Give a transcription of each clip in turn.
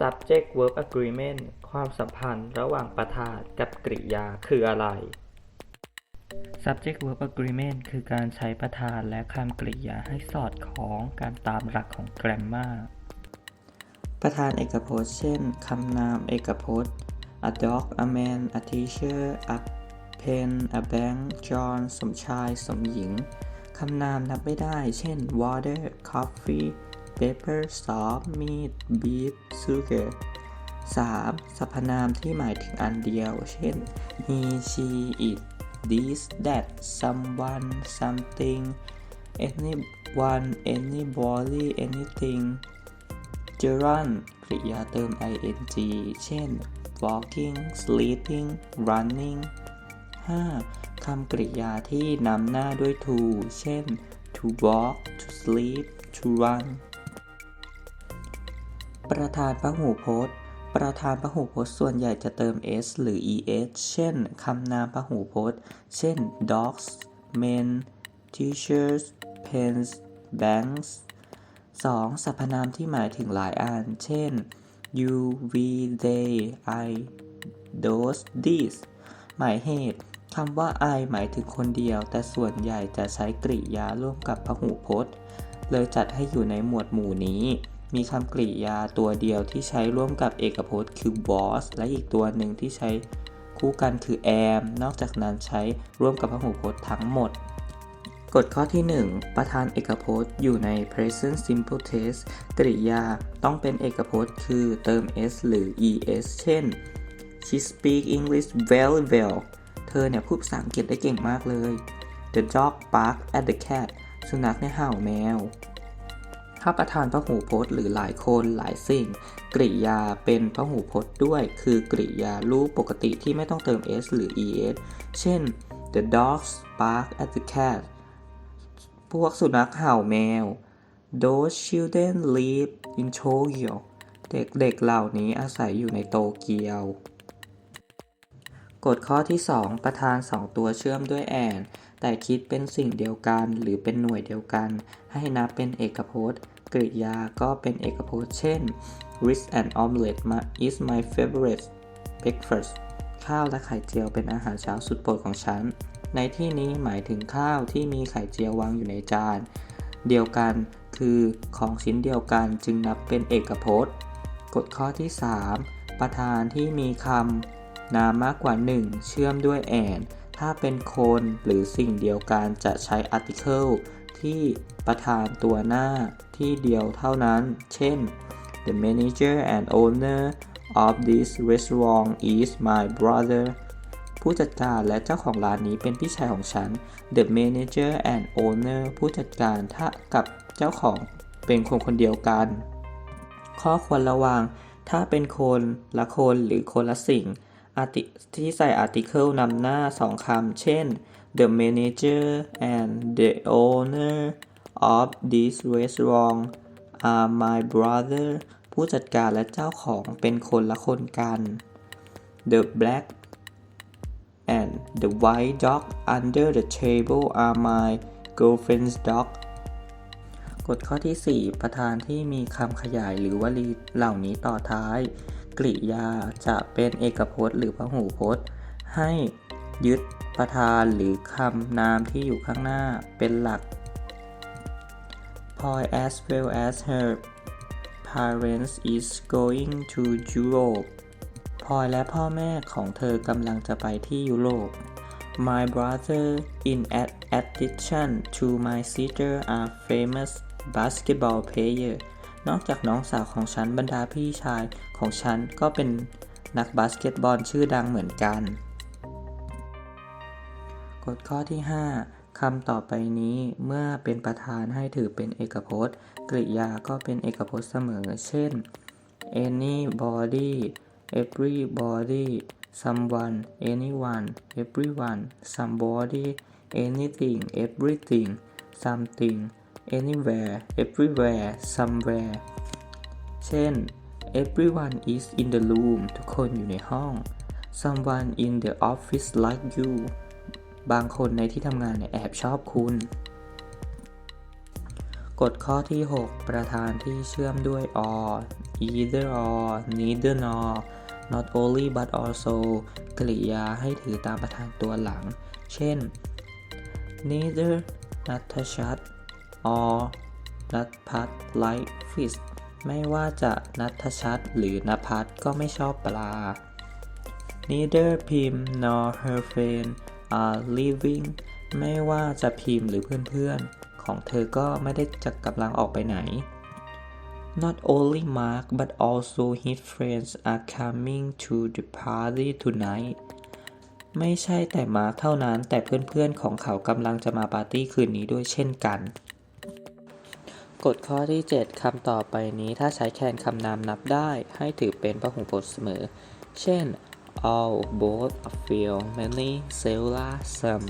subject verb agreement ความสัมพันธ์ระหว่างประธานกับกริยาคืออะไร subject verb agreement คือการใช้ประธานและคำกริยาให้สอดคล้องกันตามหลักของ grammar ประธานเอกพจน์ เช่น คำนามเอกพจน์ a dog a man a teacher a pen a bank John สมชาย สมหญิง คำนามนับไม่ได้ เช่น water coffee paper salt meat beef sugar 3. สรรพนามที่หมายถึงอันเดียว เช่น he she it this that someone something anyone anybody anything gerund กริยาเติม ing เช่น walking sleeping running 5. คำกริยาที่นำหน้าด้วย to เช่น to walk to sleep to run ประธานพหูพจน์ ประธานพหูพจน์ส่วนใหญ่จะเติม s หรือ es เช่น คำนามพหูพจน์ เช่น dogs men teachers pens banks 2. สรรพนามที่หมายถึงหลายอัน เช่น you we they I those these หมายเหตุคำว่า I หมายถึงคนเดียว แต่ส่วนใหญ่จะใช้กริยาร่วมกับพหูพจน์ เลยจัดให้อยู่ในหมวดหมู่นี้ มีคำกริยาตัวเดียวที่ใช้ร่วมกับเอกพจน์คือ was และอีกตัวหนึ่งที่ใช้คู่กันคือ am นอกจากนั้นใช้ร่วมกับพหูพจน์ทั้งหมด กฎข้อที่ 1 ประธานเอกพจน์อยู่ใน present simple tense กริยาต้องเป็นเอกพจน์คือเติม s หรือ es เช่น she speak English very well เธอเนี่ยพูดภาษาอังกฤษได้เก่งมากเลย the dog bark at the cat สุนัขเนี่ยเห่าแมว ถ้าประธานพหูพจน์หรือหลายคนหลายสิ่ง กริยาเป็นพหูพจน์ด้วย คือกริยารูปปกติที่ไม่ต้องเติม s หรือ es เช่น the dogs bark at the cat พวกสุนัขเห่าแมว those children live in Tokyo เด็กๆเหล่านี้อาศัยอยู่ในโตเกียว กฎข้อที่ 2 ประธาน 2 ตัวเชื่อมด้วย and แต่คิดเป็นสิ่งเดียวกันหรือเป็นหน่วยเดียวกัน ให้นับเป็นเอกพจน์ กริยาก็เป็นเอกพจน์ เช่น rice and omelette is my favorite breakfast ข้าวและไข่เจียวเป็นอาหารเช้าสุดโปรดของฉัน ในที่นี้หมายถึงข้าวที่มีไข่เจียววางอยู่ในจาน เดียวกันคือของชิ้นเดียวกันจึงนับเป็นเอกพจน์ กฎข้อที่ 3 ประธานที่มีคำนามมากกว่า 1 เชื่อมด้วย and ถ้าเป็นคนหรือสิ่งเดียวกันจะใช้ article ที่ประธานตัวหน้าที่เดียวเท่านั้น เช่น the manager and owner of this restaurant is my brother ผู้จัดการและเจ้าของร้านนี้เป็นพี่ชายของฉัน the manager and owner ผู้จัดการถ้ากับเจ้าของเป็นคนคนเดียวกัน ข้อควรระวัง ถ้าเป็นคนละคนหรือคนละสิ่ง ที่ใส่ article นำหน้าสองคำ เช่น the manager and the owner of this restaurant are my brother ผู้จัดการและเจ้าของเป็นคนละคนกัน the black and the white dog under the table are my girlfriend's dog กฎข้อที่ 4 ประธานที่มีคำขยายหรือวลีเหล่านี้ต่อท้าย กริยาจะเป็นเอกพจน์ หรือพหูพจน์ ให้ยึดประธานหรือคำนามที่อยู่ข้างหน้าเป็นหลัก Paul as well as her parents is going to Europe พลอยและพ่อแม่ของเธอกำลังจะไปที่ยุโรป My brother in ad- addition to my sister are famous basketball player นอกจากน้องสาวของฉันบรรดาพี่ชายของฉันก็เป็นนักบาสเกตบอลชื่อดังเหมือนกัน กฎข้อที่ 5คำต่อไปนี้เมื่อเป็นประธานให้ถือเป็นเอกพจน์ กริยาก็เป็นเอกพจน์เสมอ เช่น anybody everybody someone anyone everyone somebody anything everything something anywhere everywhere somewhere เช่น everyone is in the room ทุกคนอยู่ในห้อง someone in the office like you บางคนในที่ทำงานเนี่ยแอบชอบคุณ กฎข้อที่ 6 ประธานที่เชื่อมด้วย or either or neither nor not only but also กริยาให้ถือตามประธานตัวหลัง เช่น neither Natasha or นัทพัฒ like fish ไม่ว่าจะนัทชัดหรือนภัสก็ไม่ชอบปลา Neither Pim nor her friend are leaving ไม่ว่าจะพิมพ์หรือเพื่อนๆ ของเธอก็ไม่ได้จะกำลังออกไปไหน Not only Mark but also his friends are coming to the party tonight ไม่ใช่แต่มาร์คเท่านั้นแต่เพื่อนๆของเขากำลังจะมาปาร์ตี้คืนนี้ด้วยเช่นกัน กฎข้อที่ 7 คำต่อไปนี้ถ้าใช้แทนคำนามนับได้ให้ถือเป็นพหูพจน์เสมอ เช่น all both a few many several some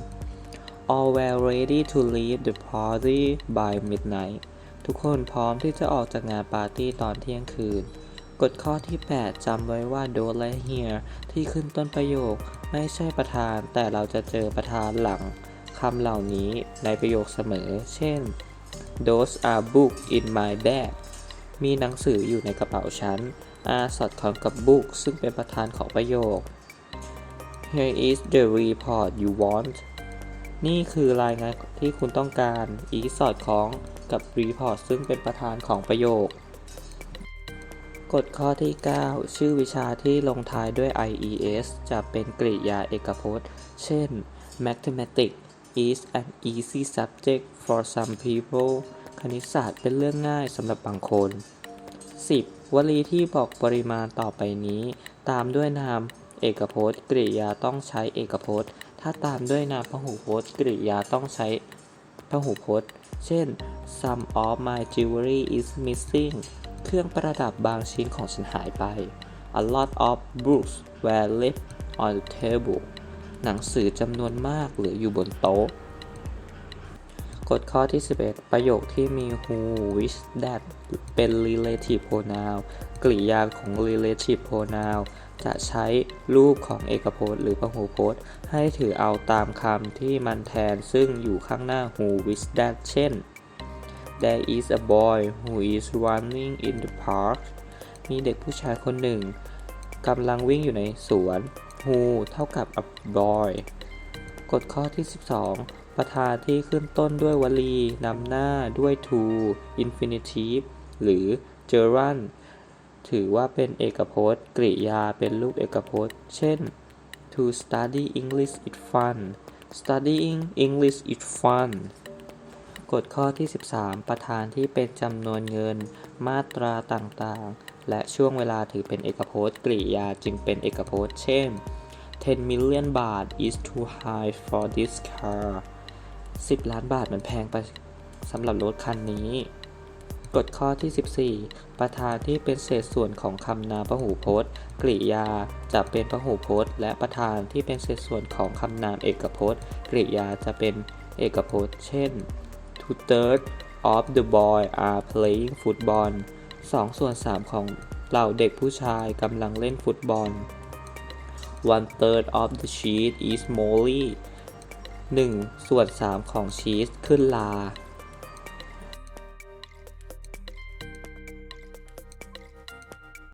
all were ready to leave the party by midnight ทุกคนพร้อมที่จะออกจากงานปาร์ตี้ตอนเที่ยงคืน กฎข้อที่ 8 จำไว้ว่า don't และ here ที่ขึ้นต้นประโยคไม่ใช่ประธาน แต่เราจะเจอประธานหลังคำเหล่านี้ในประโยคเสมอ เช่น those are books in my bag มีหนังสืออยู่ในกระเป๋าฉัน are สอดคล้องกับ book ซึ่งเป็นประธานของประโยค here is the report you want นี่คือรายงานที่คุณต้องการอีสอดคล้องกับ report ซึ่งเป็นประธานของประโยค กฎข้อที่ 9 ชื่อวิชาที่ลงท้ายด้วย ies จะเป็นกริยาเอกพจน์ เช่น mathematics is an easy subject for some people คณิตศาสตร์เป็นเรื่องง่ายสำหรับบางคน 10. วลีที่บอกปริมาณต่อไปนี้ ตามด้วยนาม เอกพจน์ กริยาต้องใช้เอกพจน์ ถ้าตามด้วยนามพหูพจน์ กริยาต้องใช้พหูพจน์ เช่น some of my jewelry is missing เครื่องประดับบางชิ้นของฉันหายไป a lot of books were left on the table หนังสือจำนวนมากเหลืออยู่บนโต๊ะ กฎข้อที่ 11 ประโยคที่มี who which that เป็น relative pronoun กริยาของ relative pronoun จะใช้รูปของเอกพจน์หรือพหูพจน์ ให้ถือเอาตามคำที่มันแทนซึ่งอยู่ข้างหน้า who which that เช่น There is a boy who is running in the park มีเด็กผู้ชายคนหนึ่งกำลังวิ่งอยู่ในสวน who เท่ากับ a boy กฎข้อที่ 12 ประธานที่ขึ้นต้นด้วยวลีนำหน้าด้วย to infinitive หรือ gerund ถือว่าเป็นเอกพจน์ กริยาเป็นรูปเอกพจน์ เช่น to study English is fun studying English is fun กฎข้อที่ 13 ประธานที่เป็นจำนวนเงิน มาตราต่างๆ และช่วงเวลาถือเป็นเอกพจน์กริยาจึงเป็นเอกพจน์ เช่น 10 million บาท is too high for this car 10 ล้านบาทมันแพงไปสำหรับรถคันนี้ กฎข้อที่ 14 ประธานที่เป็นเศษส่วนของคำนามพหูพจน์ กริยาจะเป็นพหูพจน์ และประธานที่เป็นเศษส่วนของคำนามเอกพจน์ กริยาจะเป็นเอกพจน์ เช่น two thirds of the boy are playing football 2 ส่วน 3 ของเหล่าเด็กผู้ชายกำลังเล่นฟุตบอล one third of the cheese is moldy 1 ส่วน 3 ของชีสขึ้นลา